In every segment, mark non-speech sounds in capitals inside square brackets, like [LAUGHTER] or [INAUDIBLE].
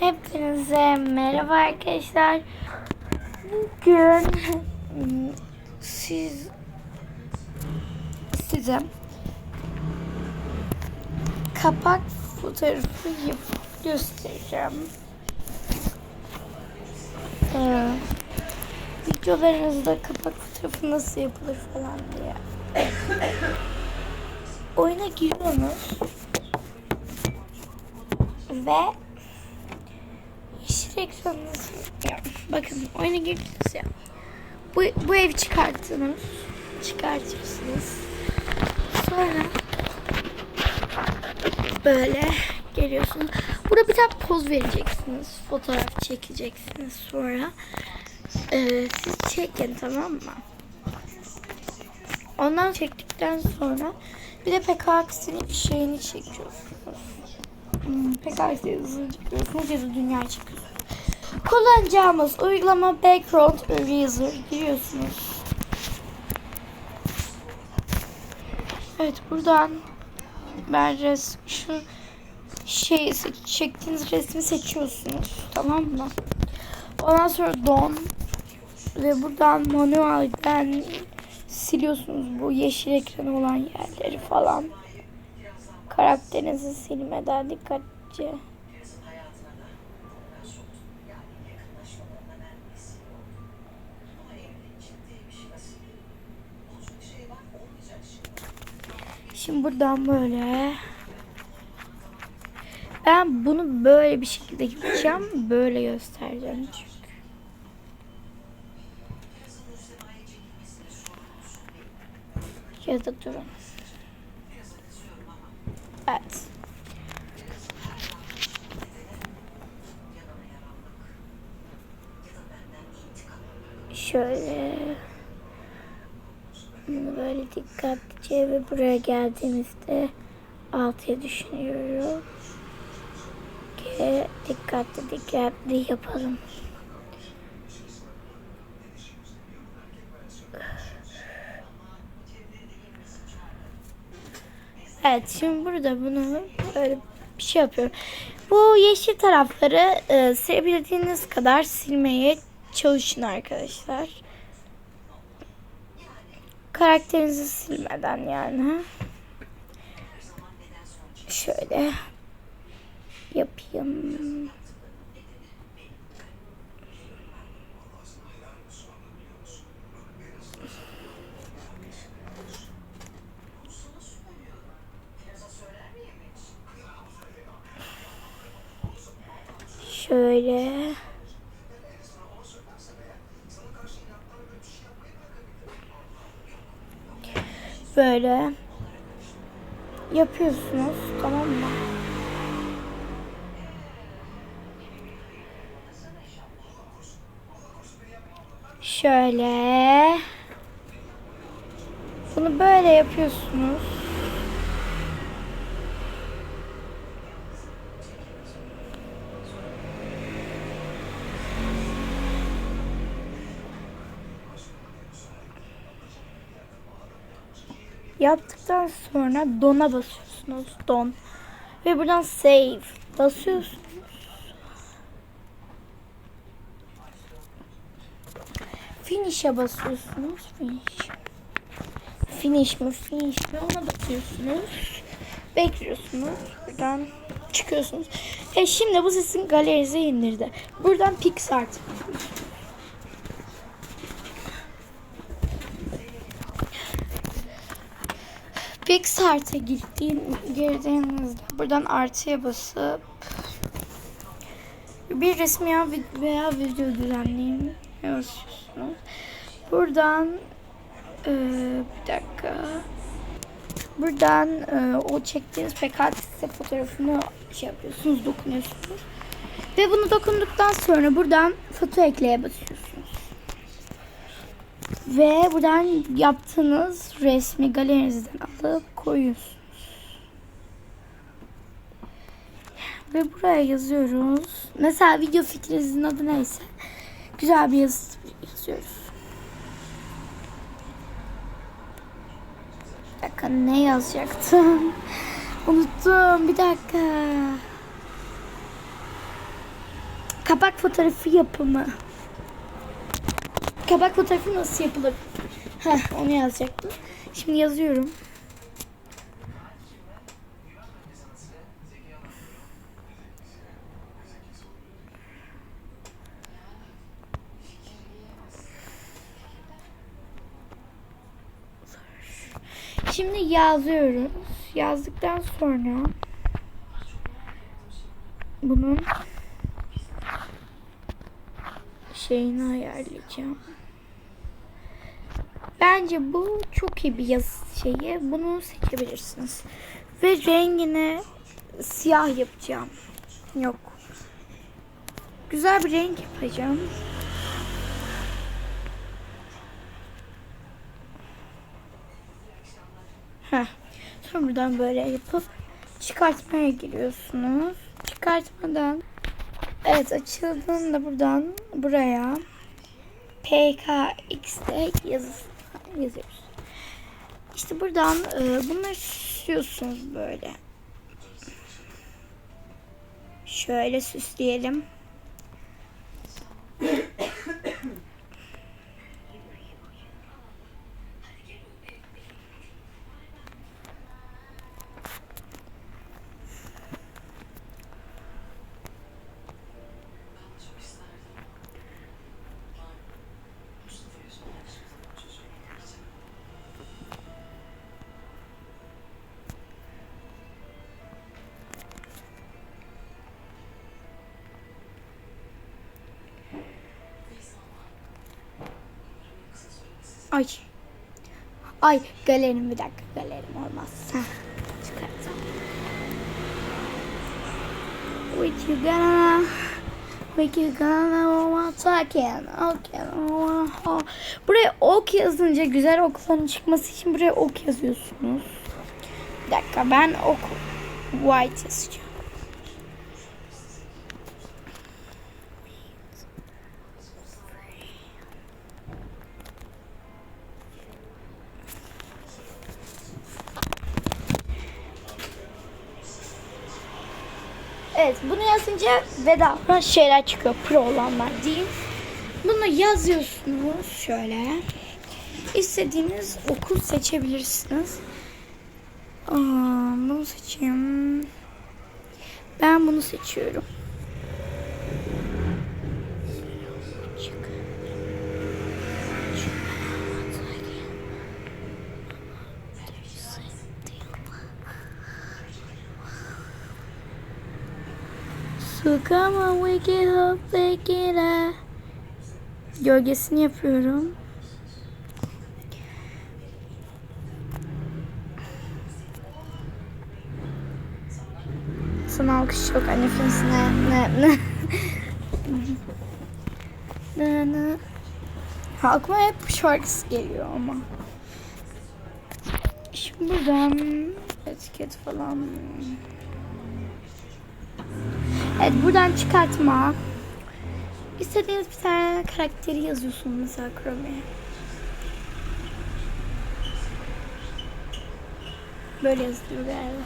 Hepinize merhaba arkadaşlar. Bugün siz size kapak fotoğrafı göstereceğim. Ee, videolarınızda kapak fotoğrafı nasıl yapılır falan diye. Oyuna giriyorsunuz ve yeşil ekranınız ya, bakın oyuna girdiniz ya. Bu, bu evi çıkarttınız. Çıkartırsınız. Sonra böyle geliyorsunuz. Burada bir tane poz vereceksiniz. Fotoğraf çekeceksiniz sonra. Ee, siz çekin tamam mı? Ondan çektikten sonra bir de PKX'in şeyini çekiyorsunuz. Hmm, PKX'i hızlı çekiyorsunuz ya da dünya çekiyorsunuz. Kullanacağımız uygulama Background Eraser giriyorsunuz. Evet buradan ben res şu şey çektiğiniz resmi seçiyorsunuz tamam mı? Ondan sonra don ve buradan manuelden siliyorsunuz bu yeşil ekran olan yerleri falan. Karakterinizi silmeden dikkatli. Şimdi buradan böyle ben bunu böyle bir şekilde yapacağım. Böyle göstereceğim çünkü. Ya da durun. Evet. Şöyle bunu böyle dikkatlice ve buraya geldiğimizde altıya düşünüyorum ki dikkatli dikkatli yapalım. Evet şimdi burada bunu böyle bir şey yapıyorum. Bu yeşil tarafları e, silebildiğiniz kadar silmeye çalışın arkadaşlar. Karakterinizi silmeden yani. Şöyle yapayım. Şöyle. Böyle yapıyorsunuz tamam mı? Şöyle. Bunu böyle yapıyorsunuz. Yaptıktan sonra dona basıyorsunuz. Don. Ve buradan save basıyorsunuz. Finish'e basıyorsunuz. Finish. Finish mi? Finish mi? Ona basıyorsunuz. Bekliyorsunuz. Buradan çıkıyorsunuz. E şimdi bu sizin galerinize indirdi. Buradan Pixart. Pixart'a gittiğin, girdiğinizde buradan artıya basıp bir resim ya veya video düzenleyin yazıyorsunuz. Buradan e, bir dakika. Buradan e, o çektiğiniz PKTS fotoğrafını şey yapıyorsunuz, dokunuyorsunuz. Ve bunu dokunduktan sonra buradan foto ekleye basıyorsunuz. Ve buradan yaptığınız resmi galerinizden alıp koyuyorsunuz. Ve buraya yazıyoruz. Mesela video fikrinizin adı neyse. Güzel bir yazı yazıyoruz. Bir dakika ne yazacaktım? [LAUGHS] Unuttum bir dakika. kapak fotoğrafı yapımı. Kapak fotoğrafı nasıl yapılır? Heh, onu yazacaktım. Şimdi yazıyorum. Şimdi yazıyoruz. Yazdıktan sonra bunun şeyini ayarlayacağım. Bence bu çok iyi bir yazı şeyi. Bunu seçebilirsiniz. Ve rengini siyah yapacağım. Yok. Güzel bir renk yapacağım. Heh. Sonra buradan böyle yapıp çıkartmaya giriyorsunuz. Çıkartmadan evet açıldığında buradan buraya PKX'de yazısı yazıyoruz. İşte buradan e, bunları süslüyorsunuz böyle. Şöyle süsleyelim. Ay. Ay galerim bir dakika galerim olmaz. Çıkartacağım. With you gonna With you gonna talking okay. Buraya ok yazınca güzel okların çıkması için buraya ok yazıyorsunuz. Bir dakika ben ok white yazacağım. Evet bunu yazınca bedava şeyler çıkıyor. Pro olanlar diyeyim. Bunu yazıyorsunuz şöyle. İstediğiniz okul seçebilirsiniz. Aa, bunu seçeyim. Ben bunu seçiyorum. So come on wake it up, wake it up. Gölgesini yapıyorum. Sana alkış yok anne filmsine. Ne ne. [LAUGHS] ne ne. Ha, aklıma hep bu şarkısı geliyor ama. Şimdi buradan etiket falan. Evet buradan çıkartma. İstediğiniz bir tane karakteri yazıyorsunuz mesela Chrome'ye. Böyle yazılıyor galiba.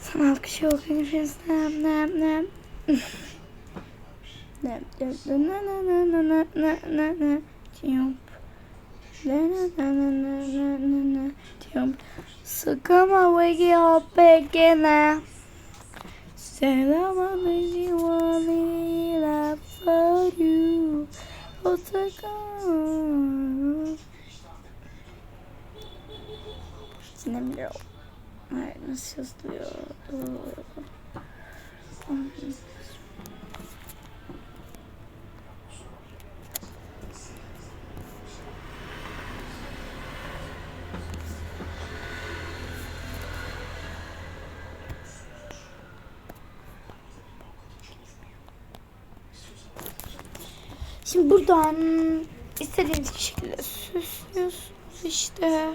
Sana alkış yok. Nefes nem nem nem. Nem nem nem nem nem nem nem nem nem Tiyump. Nem nem nem nem nem nem nem Tiyump. Sıkama wake up again. Selam amacıma bir me arıyor. Otakan. Yine biliyorum. Hayır nasıl yazılıyor? Şimdi buradan istediğiniz şekilde süslüyorsunuz işte.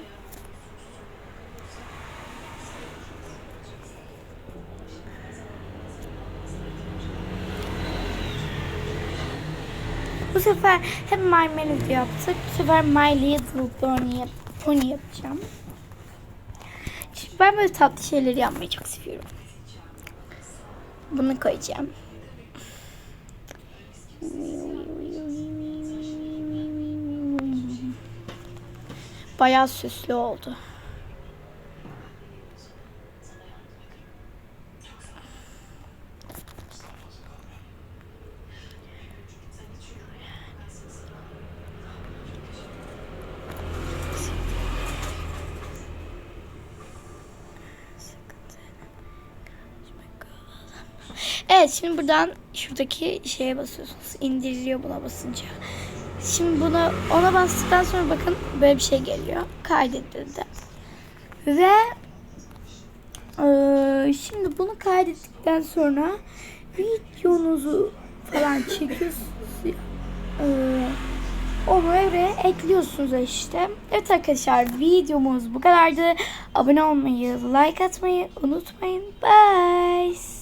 Bu sefer hep My Melody yaptık. Bu sefer My Little Pony, yap Pony yapacağım. Şimdi ben böyle tatlı şeyleri yapmayı çok seviyorum. Bunu koyacağım. Bayağı süslü oldu. Evet şimdi buradan şuradaki şeye basıyorsunuz. İndiriliyor buna basınca. Şimdi buna ona bastıktan sonra bakın böyle bir şey geliyor. Kaydedildi. Ve eee, şimdi bunu kaydettikten sonra videonuzu falan çekiyorsunuz. Eee, onu oraya ekliyorsunuz işte. Evet arkadaşlar videomuz bu kadardı. Abone olmayı, like atmayı unutmayın. Bye.